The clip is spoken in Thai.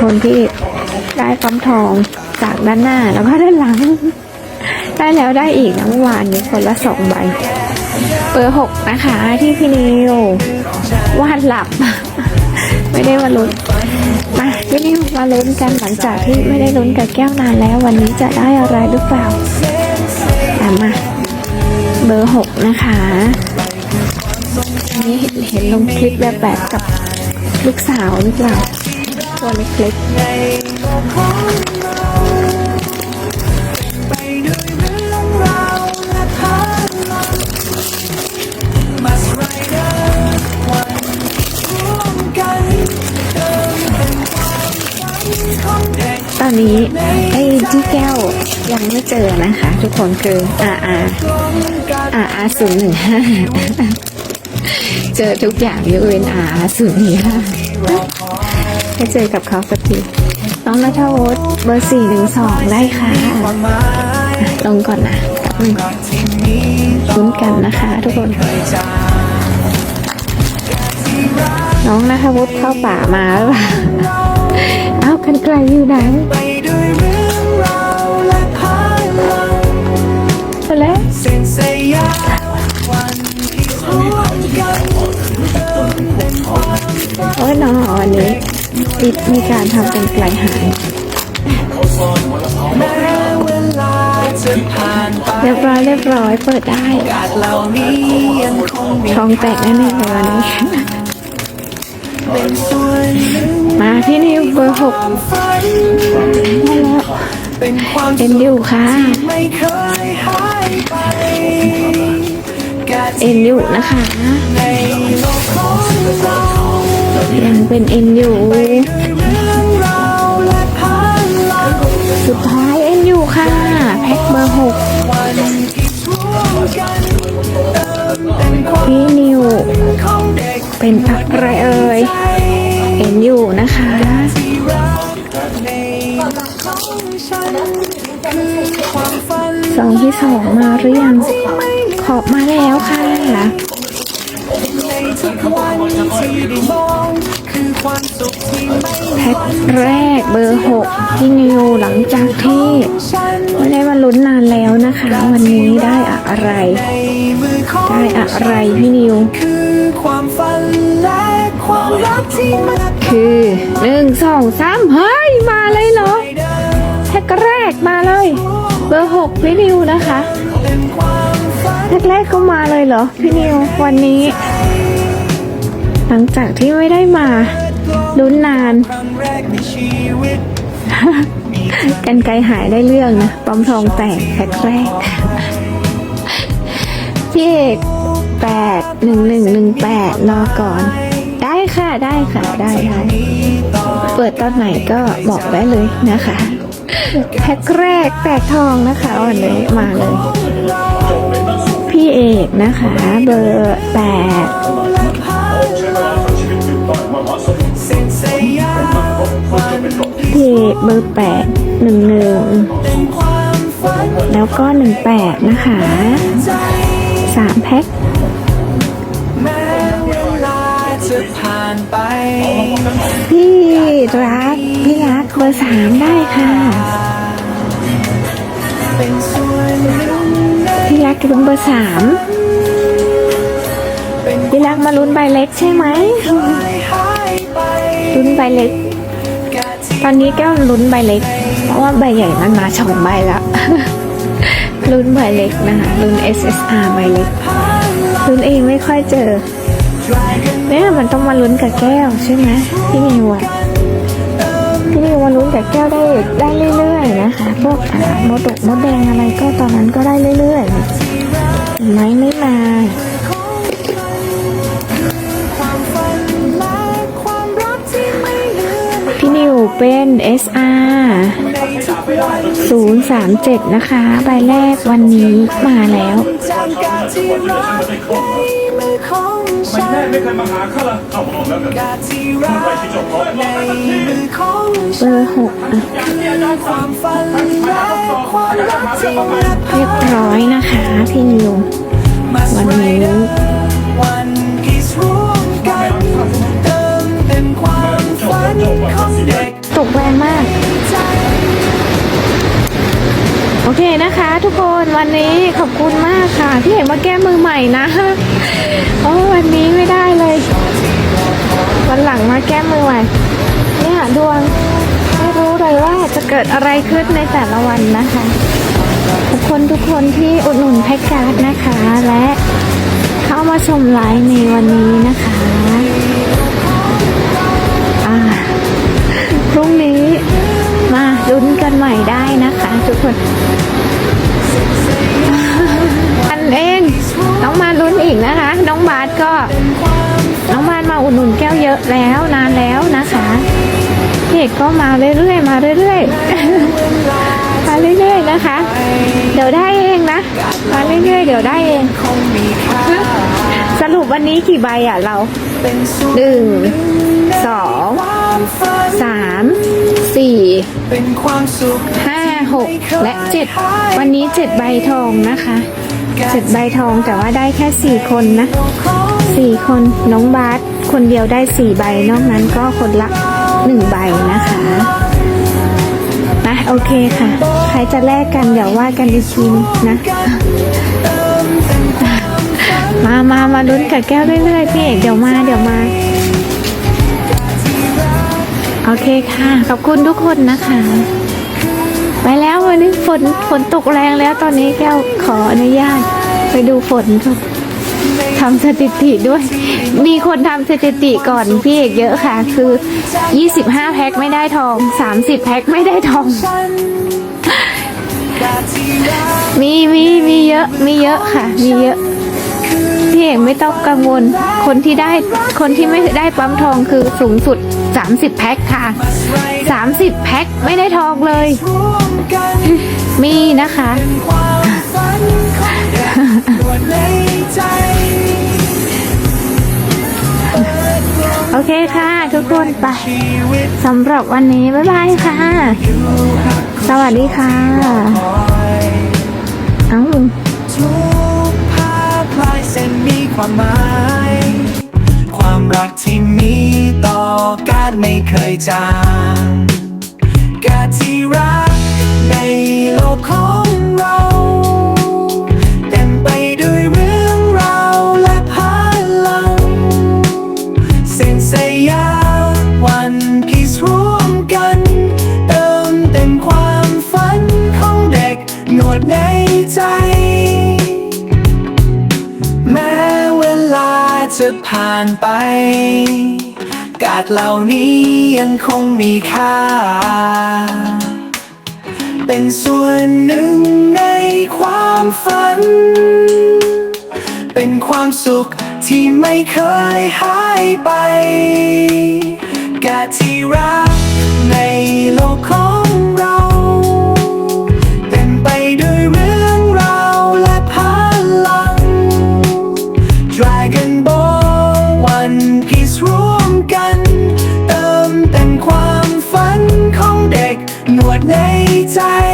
คนที่ได้ฟัมทองจากด้านหน้าแล้วก็ด้านหลัง ได้แล้วได้อีกนะเมื่อวานนี้คนละสองใบเบอร์หกนะคะ ที่พี่นิววาดหลับ ไม่ได้มาลุ้นมาพี่นิวมาลุ้นกันหลังจากที่ไม่ได้ลุ้นกับแก้วนานแล้ว วันนี้จะได้อะไรหรือเปล่าตามมาเบอร์หกนะคะอันนี้เห็นเห็นลงคลิปแบบแบบกับลูกสาวหรือเปล่า ตัวเล็กๆ ตอนนี้ไอ้ที่แก้วยังไม่เจอนะคะ ทุกคนคือ RR ร่วมกัน RR ศูนย์หนึ่งห้าเจอทุกอย่างยกเว้น RR ศูนย์หนึ่งห้า ให้เจอกับเขาสักทีน้องนัทวุฒิเบอร์สี่หนึ่งสองได้ค่ะลงก่อนนะอืมก่อนที่นี้ต้อลุ้งนกันนะคะทุกคน น้องนัทวุฒิเข้าป่ามาหรือเปล่าเอ้ากันไกลอยู่ไหนไปด้วยเรื่องราวและพลังไปแล้วเส้นสยามวันที่ร่วมกันเติมเต็มความฝันโอ้ยน้องวันนี้ มีมีการทำกันไกลหายแม้เวลาจะผ่านไปเรียบร้อยเรียบร้อยเปิดได้โอกาสเหล่านี้ยังคงมีทองแตกแน่ๆเลยวันนี้เป็นส่วนหนึ่งมาที่นิวเบอร์หกความฝันได้แล้วเป็นความเอ็นสุขยูค่ะไม่เคยหายไปการเอ็นยูนะคะ ยังเป็นเอ็นอยู่ สุดท้ายเอ็นอยู่ค่ะ แพ็คเบอร์หกพี่นิว เป็นอะไรเอ่ยเอ็นอยู่นะคะสองที่สองมาหรือยังขอบมาแล้วค่ะ ในทุกวันที่ได้มองคือความสุขที่ไม่แพ็คแรกเบอร์หกพี่นิวหลังจากที่ไม่ได้มาลุ้นนานแล้วนะคะ วันนี้ได้อะไร ได้อะไรพี่นิว คือความฝันและความรักที่มันคือหนึ่งสองสามเฮ้ยมาเลยเหรอเดินแพ็คแรกมาเลย เบอร์หกพี่นิวนะคะเป็นความฝันแพ็คแรกก็มาเลยเหรอพี่นิววันนี้ หลังจากที่ไม่ได้มาลุ้นนาน กันไกลหายได้เรื่องนะปอมทองแตกแพ็คแรกพี่เอกแปดหนึ่งหนึ่งหนึ่งแปดรอก่อน ได้ค่ะได้ค่ะได้ได้เปิดตอนไหนก็บอกได้เลยนะคะแพ็คแรกแตกทองนะคะวันนี้มาเลย พี่เอกนะคะ เบอร์แปด พี่เอกเบอร์แปดหนึ่งหนึ่งแล้วก็หนึ่งแปดนะคะสามแพ็คพี่รักพี่รักเบอร์สามได้ค่ะพี่รักลุ้นเบอร์สาม เป็นพี่รักมาลุ้นใบเล็กใช่ไหมลุ้นใบเล็ก ตอนนี้แก้วลุ้นใบเล็ก เพราะว่าใบใหญ่มันมาสองใบแล้วลุ้นใบเล็กนะคะลุ้น SSR ใบเล็กลุ้นเองไม่ค่อยเจอเนี่ยมันต้องมาลุ้นกับแก้วใช่ไหมพี่นิวอะพี่นิวมาลุ้นกับแก้วได้ได้เรื่อยๆนะคะพวกมดดกมดแดงอะไรก็ตอนนั้นก็ได้เรื่อยๆไหมไม่มา พี่นิวเป็น SR ในทุกวัน037 นะคะ ใบแรกวันนี้มาแล้วไมฉัแม่ไม่เคยมาหาข้าละเอาบอกแล้วกันการที่รักในมือของเบอร์หกความฝันและความรักที่เรียบร้อยนะคะพี่นิววันนี้ นวันนี้ขอบคุณมากค่ะ ที่เห็นมาแก้มือใหม่นะโอ้วันนี้ไม่ได้เลย วันหลังมาแก้มือใหม่เนี่ยดวงไม่รู้เลยว่าจะเกิดอะไรขึ้นในแต่ละวันนะคะขอบคุณทุกคนที่อุดหนุนแพ็กการ์ดนะคะ และเข้ามาชมไลฟ์ในวันนี้นะคะอ่าพรุ่งนี้มาลุ้นกันใหม่ได้นะคะ ทุกคนอัน อุดหนุนแก้วเยอะแล้วนานแล้วนะคะพี่เอกก็มาเรื่อยๆมาเรื่อยๆมาเรื่อยๆนะคะ เดี๋ยวได้เองนะมาเรื่อยๆเดี๋ยวได้เองสรุปวันนี้กี่ใบอะเราหนึ่งสองสามสี่ห้าหกและเจ็ดวันนี้เจ็ดใบทองนะคะเจ็ดใบทองแต่ว่าได้แค่สี่คนนะ สี่คนน้องบาสคนเดียวได้สี่ใบ นอกนั้นก็คนละหนึ่งใบนะคะนะโอเคค่ะ ใครจะแลกกันเดี๋ยวว่ากันอีกทีนะ มามามาลุ้นกับแก้วเรื่อยๆพี่เอกเดี๋ยวมาเดี๋ยวมาโอเคค่ะ ขอบคุณทุกคนนะคะ ไปแล้ววันนี้ฝนฝนตกแรงแล้วตอนนี้แก้วขออนุญาต ไปดูฝนครับ ทำสถิติด้วย มีคนทำสถิติก่อนพี่เอกเยอะค่ะ คือ 25 แพ็คไม่ได้ทอง 30 แพ็คไม่ได้ทอง มีมีมีเยอะมีเยอะค่ะ มีเยอะพี่เอกไม่ต้องกังวล คนที่ได้คนที่ไม่ได้ปั๊มทองคือสูงสุด 30 แพ็คค่ะ 30 แพ็คไม่ได้ทองเลย มีนะคะ เคค่ะ ทุกคนไปสำหรับวันนี้ บ๊ายบายค่ะ สวัสดีค่ะเอ้าทุกภาพลายเส้นมีความหมาย ความรักที่มีต่อการไม่เคยจางการที่รัก ผ่านไป กาดเหล่านี้ยังคงมีค่า เป็นส่วนหนึ่งในความฝัน เป็นความสุขที่ไม่เคยหายไป inside